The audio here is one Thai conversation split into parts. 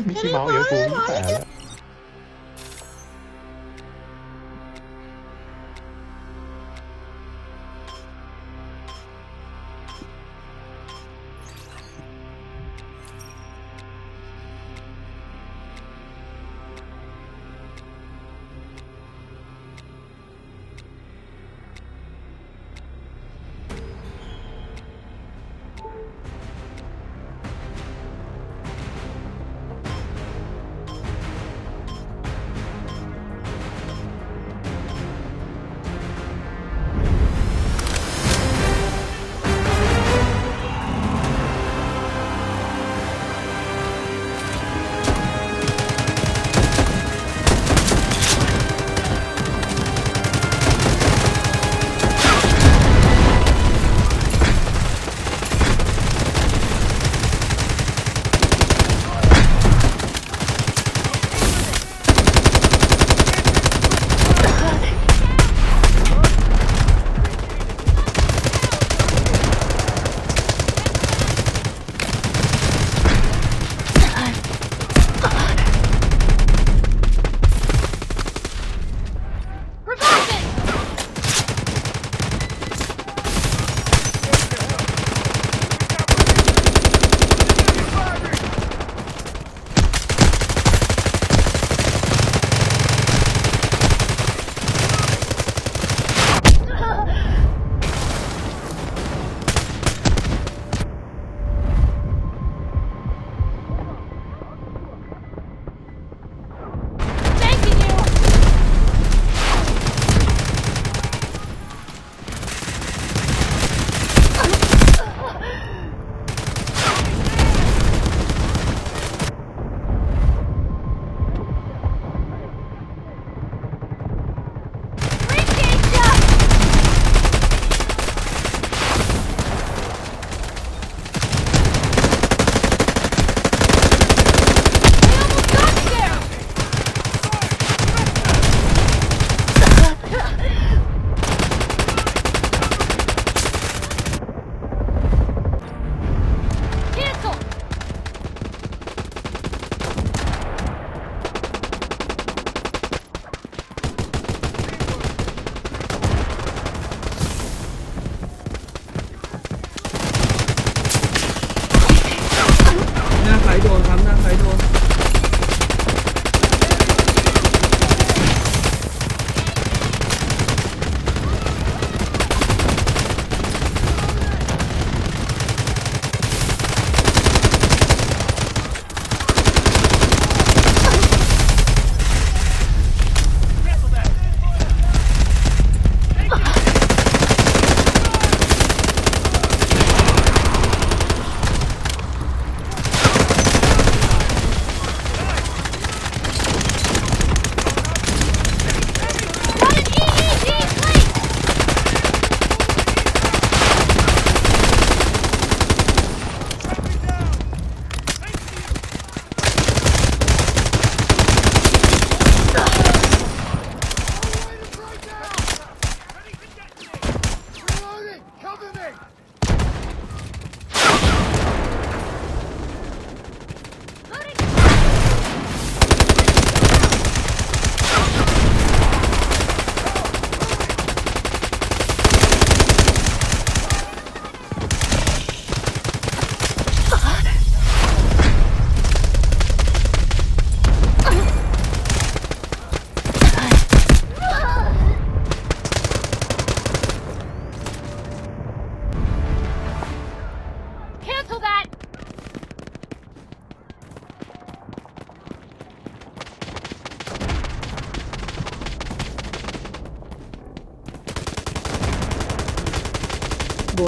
没皮毛，有狗？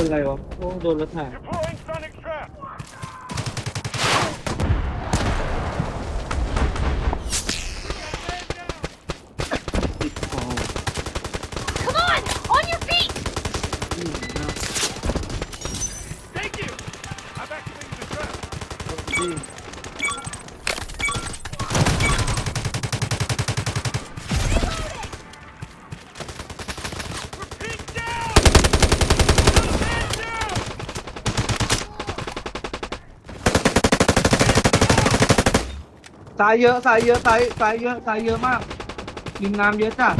เป็นไรวะ โอ้โดนรถถัง Deploying sonic trap. ติดคอ Come on! On your feet! Thank you. I've activated the trap. วิ่ง สายเยอะสายเยอะสายสายเยอะสายเยอะมากริมน้ำเยอะจ้ะ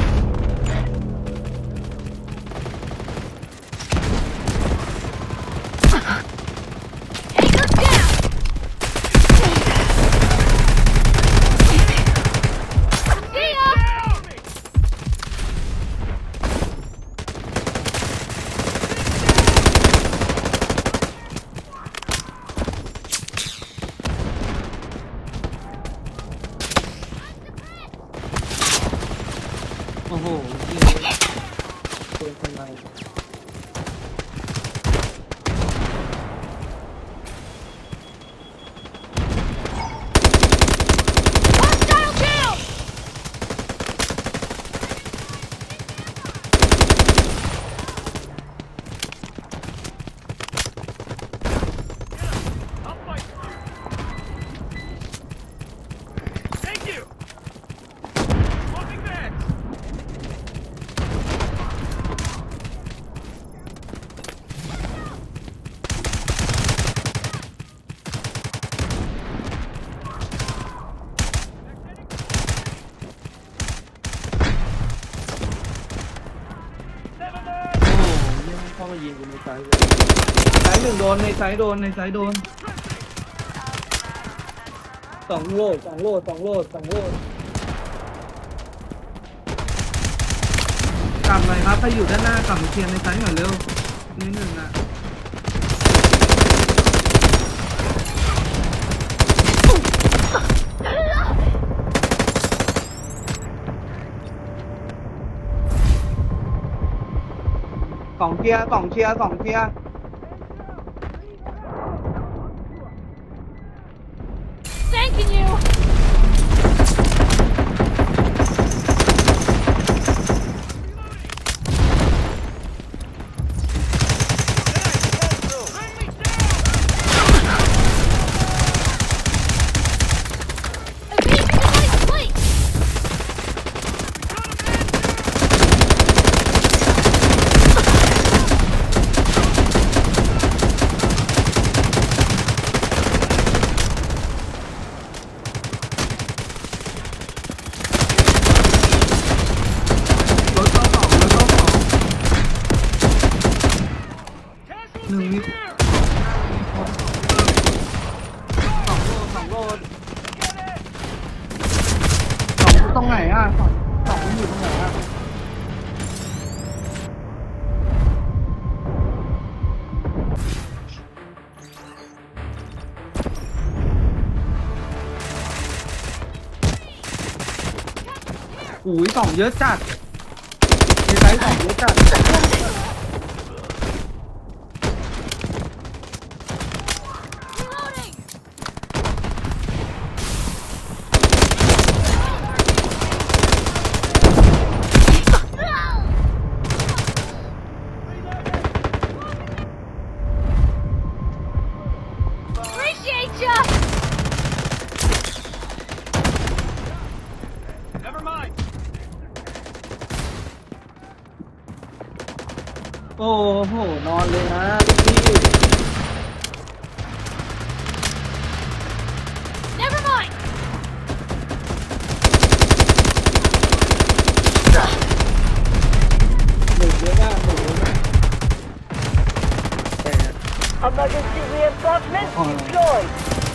Anchor down! See ya! Oh, โอ้โหเกินไป Hostile down! I'll fight for you. Thank you. Swapping bags. โอ้โหยังเข้ามายิงกูในไซส์เลยไซส์ห นึ่งโดนในไซส์โดนในไซส์โดนสองโลดสองโลดสองโลดสองโลดกลับหน่อยครับถ้าอยู่ด้านหน้ากลับมาเคลียร์ในไซส์หน่อยเร็วนิดหนึ่งอะสองเคลียร์สองเคลียร์สองเคลียร์ Thanking you! Bring me down. Evasion device placed! รถเข้าสองรถเข้าสอง หนึ่ง Casualty มี here. สองโลสองโล Get it. สองตรงไหนอะสองสองมันอยู่ตรงไหนอะอุ้ยสองเยอะจัดในไซส์สองเยอะจัด Emergency reinforcements deployed.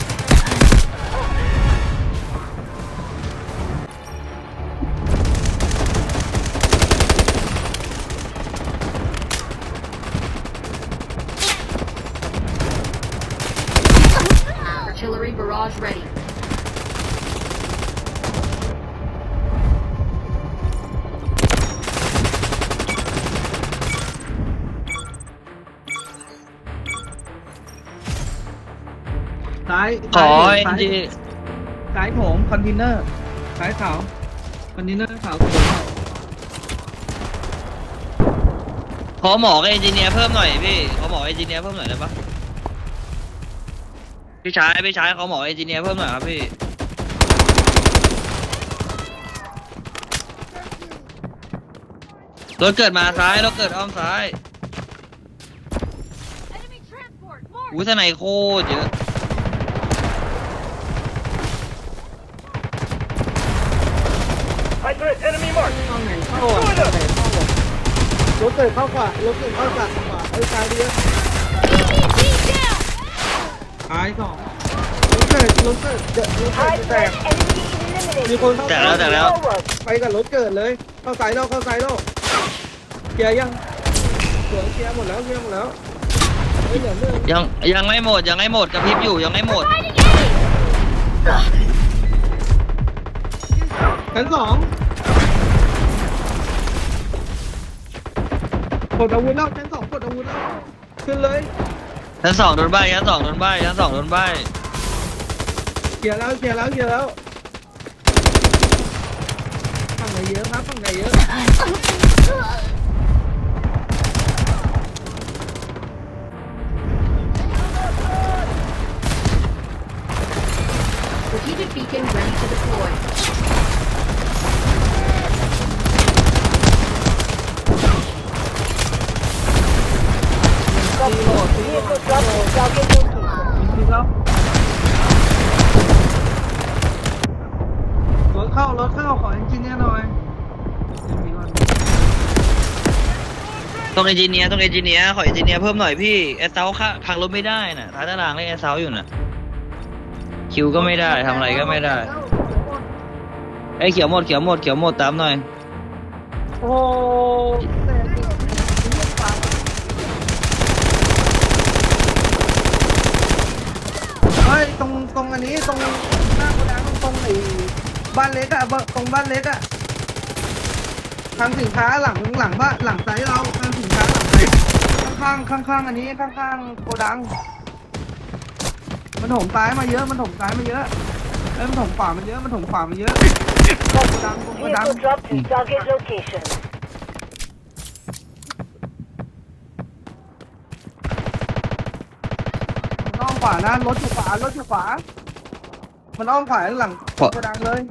ซ้ายขอซ้ายเอ็นซ้ายจีซ้ายผมคอนเทนเนอร์ซ้ายขาวคอนเทนเนอร์ขาวสวยมากขอหมอกับเอนจิเนียร์เพิ่มหน่อยพี่ขอหมอเอนจิเนียร์เพิ่มหน่อยได้ปะพี่ชายพี่ชายขอหมอเอนจิเนียร์เพิ่มหน่อยครับพี่รถเกิดมาซ้ายรถเกิดอ้อมซ้าย Enemy transport! More! อุ้ยทนายโคตรเยอะ โอ้ยไหนเข้ารถเกิดเข้าขวารถเกิดเข้าจากขวาเอ้ยซ้ายดีเยอะ EDD down! ซ้ายสองรถเกิดรถเกิดเดี๋ยวรถเกิด High จะแตก threat enemy มี eliminated. คนเข้าแตกแล้วแตกแล้ว Forward. ไปกับรถเกิดเลย เข้าซ้ายนอกเข้าซ้ายนอกเคลียร์ยังสวยเคลียร์หมดแล้วเคลียร์หมดแล้วเฮ้ยเหลือเรื่องยังยังไม่หมดยังไม่หมดกระพริบอยู่ยังไม่หมด ชั้นสอง กดอาวุธแล้วชั้นสองกดอาวุธแล้วขึ้นเลยชั้นสองโดนใบชั้นสองโดนใบชั้นสองโดนใบเคลียร์แล้วเคลียร์แล้วเคลียร์แล้วฝั่งไหนเยอะครับฝั่งไหนเยอะ drop to target location. จริงๆแล้วรถเข้ารถเข้าขอเอนจิเนียร์หน่อยต้องเอนจิเนียร์ต้องเอนจิเนียร์ขอเอนจิเนียร์เพิ่มหน่อยพี่แอสเซาค่ะพังรถไม่ได้น่ะท้ายตารางเล่นแอสเซาอยู่น่ะคิวก็ไม่ได้ทำอะไรก็ไม่ได้ไอ้ยเขียวหมดเขียวหมดเขียวหมดตามหน่อย โอ้แต่เรื่องเรื่องปากเฮ้ยตรงตรงอันนี้ตรงหน้าโกดังตรงไอ้ บ้านเล็กอะบ้านตรงบ้านเล็กอะทางสินค้าหลังหลังบ้านหลังไซต์เราทางสินค้าหลังไซต์ข้างข้างข้างๆอันนี้ข้างข้างๆโกดัง มันถมซ้ายมาเยอะมันถมซ้ายมาเยอะเอ้ยมันถมขวามันเยอะมันถมขวามันเยอะโกดังโกดัง Vehicle drop to target location. มันอ้อมขวานะรถอยู่ขวารถอยู่ขวา มันอ้อมขวาหลังขวากระดังเลย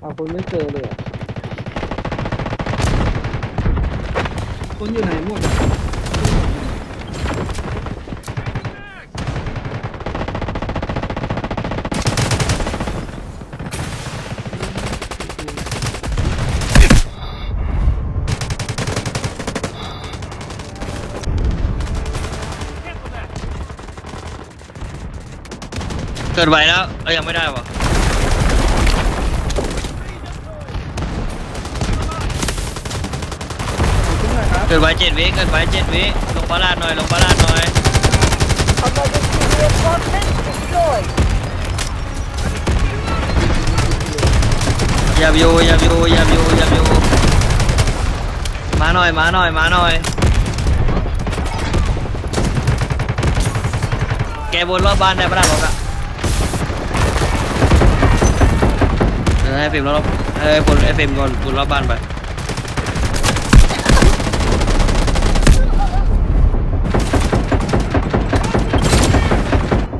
เอาคนไม่เจอเลยอะคนอยู่ไหนหมดอะ เกิดไวแล้วเอ้ยยังไม่ได้วะขึ้นหน่อยครับเกิดไวเจ็ดวิเกิดไวเจ็ดวิลงบาลานหน่อยลงบาลานหน่อย Emergency reinforcements deployed. อย่าอยู่อย่าอยู่อย่าอยู่อย่าอยู่มาหน่อยมาหน่อยมาหน่อย แกบนรอบบ้านได้ปะล่ะรถอะเออ ให้เฟรมรอบเออคนไอ้เฟรมก่อนบนรอบบ้านไป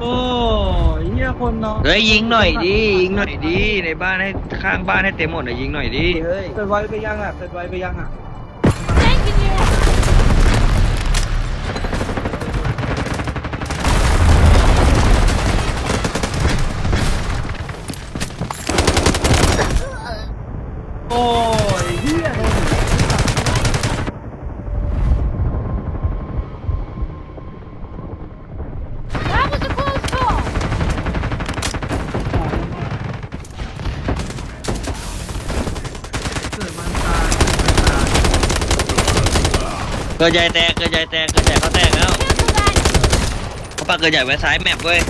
โอ้ยเฮียคนนอนเฮ้ยยิงหน่อยดิยิงหน่อยดิในบ้านให้ข้างบ้านให้เต็มหมดเลยยิงหน่อยดิเฮ้ยเปิดไวไปยังอะเปิดไวไปยังอะ อ้ยเฮียเกิดมันตายเกิดใหญ่แตกเกิดใหญ่แตกเกิดใหญ่เขาแตกแล้วเขาปากเกิดใหญ่ไว้ซ้ายแมปเว้ย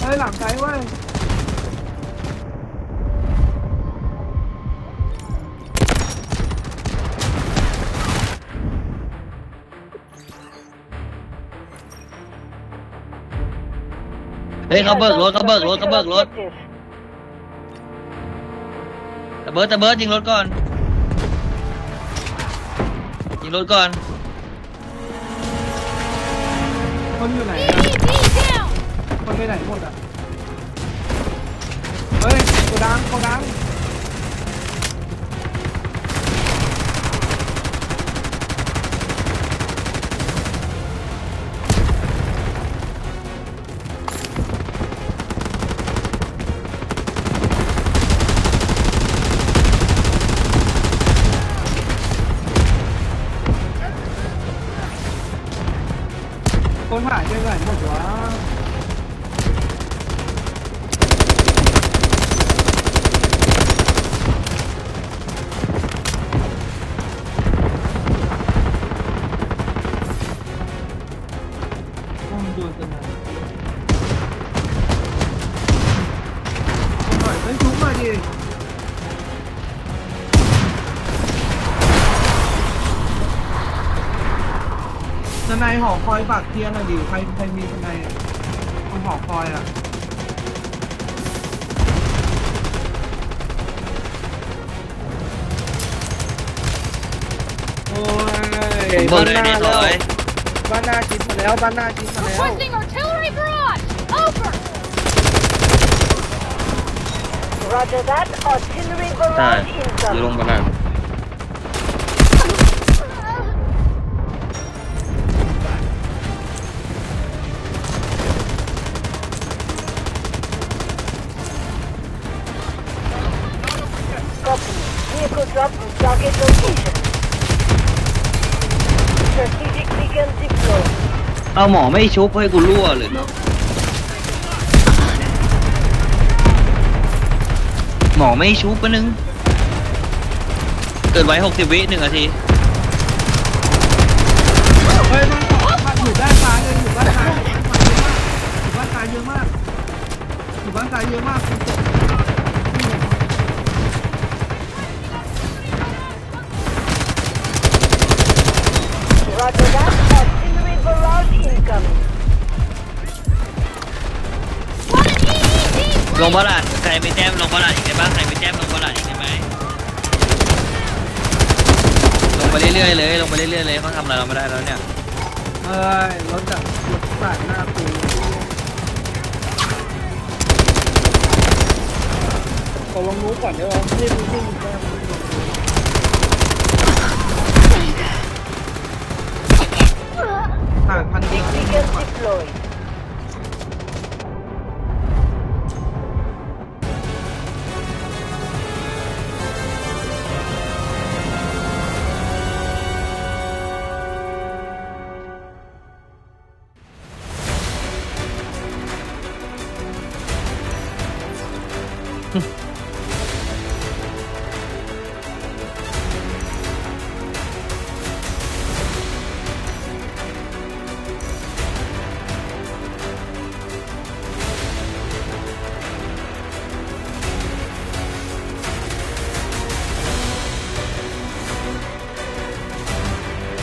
เฮ้ยหลังไกลเว้ย ฮ้ยเขาเบิกรถเขาเบิกรถเขาเบิกรถ Objective. ตะเบิร์ดตะเบิร์ดยิงรถก่อน ยิงรถก่อน คนอยู่ไหนอะ EDD down! คนไปไหนหมดอะ เฮ้ยโกดังโกดัง 장난 아니야, 좋아. คอยฝากเคลียร์หน่อยดิใครใครมีทนายตรงหอคอยอะโอ้ยเบิร์ดเลยเนี่ยร้อยบ้านหน้าจิตมาแล้วบ้านหน้าจิตมาแล้ว Requesting artillery barrage! Over! Roger that. Artillery ใช่ barrage อยู่ล incoming. งไปแล้ว Copy. Strategic beacon deployed. เอาหมอไม่ชุบให้กูรั่วเลยเนาะหมอไม่ชุบปะนึงเกิดไว้หกสิบวิหนึ่งนาที เฮ้ยมันมันอยู่ด้านซ้ายเลยอยู่บ้านซ้ายอยู่บ้านซ้ายเยอะมากอยู่บ้านซ้ายเยอะมากคุณ ลงบอลาดใครไม่แต้มลงบอลาดอีกได้บ้างใครไม่แต้มลงบอลาดอีกได้ไหมลงไปเรื่อยๆเลยลงไปเรื่อยๆเลยเขาทำอะไรเราไม่ได้แล้วเนี่ยเอ้ยรถแบบรถสาดหน้ากูขอลองรู้ก่อนได้ไหมไม่รู้ไม่รู้แม่ห่างพันเดี Big ยว beacon deployed.